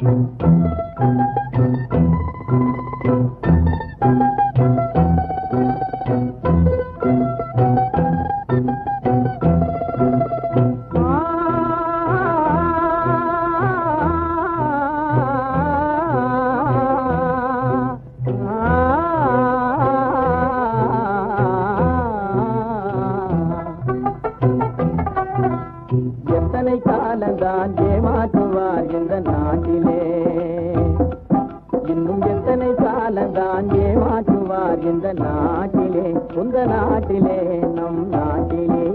எத்தனை தான் ஏமாற்றுவார் இந்த நாட்டிலே. இன்னும் எத்தனை காலந்தான் ஏமாற்றுவார் இந்த நாட்டிலே உந்த நாட்டிலே நம் நாட்டிலே.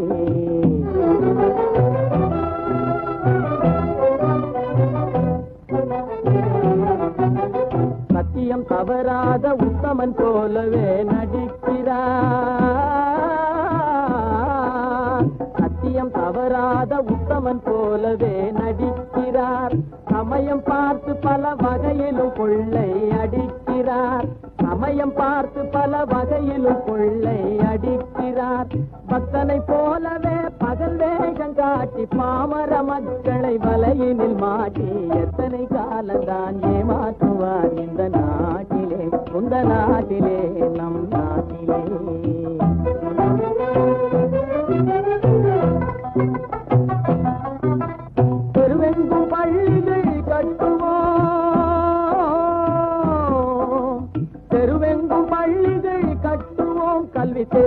சத்தியம் தவறாத உத்தமன் போலவே நடிக்க அவன் போலவே நடிக்கிறார். சமயம் பார்த்து பல வகையிலும் கொள்ளை அடிக்கிறார். சமயம் பார்த்து பல வகையிலும் கொள்ளை அடிக்கிறார். பக்தனை போலவே பகல் வேகம் காட்டி பாமர மக்களை வலையினில் மாட்டி எத்தனை காலந்தான் ஏமாற்றுவார் இந்த நாட்டிலே இந்த நாட்டிலே நம்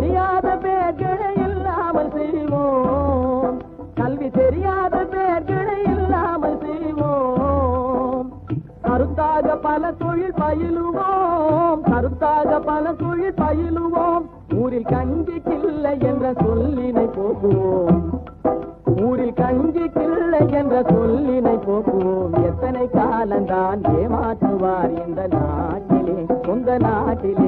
தெரியாத பேர்களை இல்லாமல் செய்வோம். கல்வி தெரியாத பேர்களை இல்லாமல் செய்வோம். கருத்தாக பல தொழில் பயிலுவோம். கருத்தாக பல தொழில் பயிலுவோம். ஊரில் கஞ்சி கில்லை என்ற சொல்லினை போக்குவோம். ஊரில் கஞ்சி கிள்ளை என்ற சொல்லினை போக்குவோம். எத்தனை காலந்தான் ஏமாற்றுவார் இந்த நாட்டிலே சொந்த நாட்டிலே.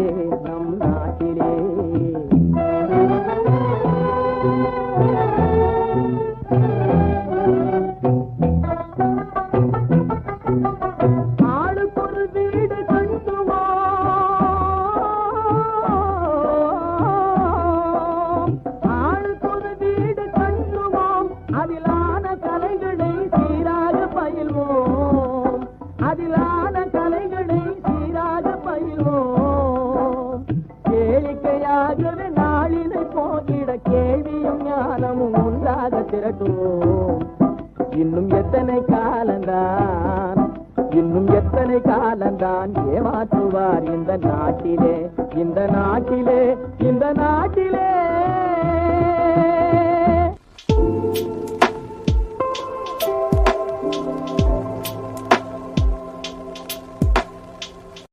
காதலாக திரட்டுவோம் இன்னும் எத்தனை காலந்தான் இன்னும் எத்தனை காலந்தான் ஏமாற்றுவார் இந்த நாட்டிலே இந்த நாட்டிலே இந்த நாட்டிலே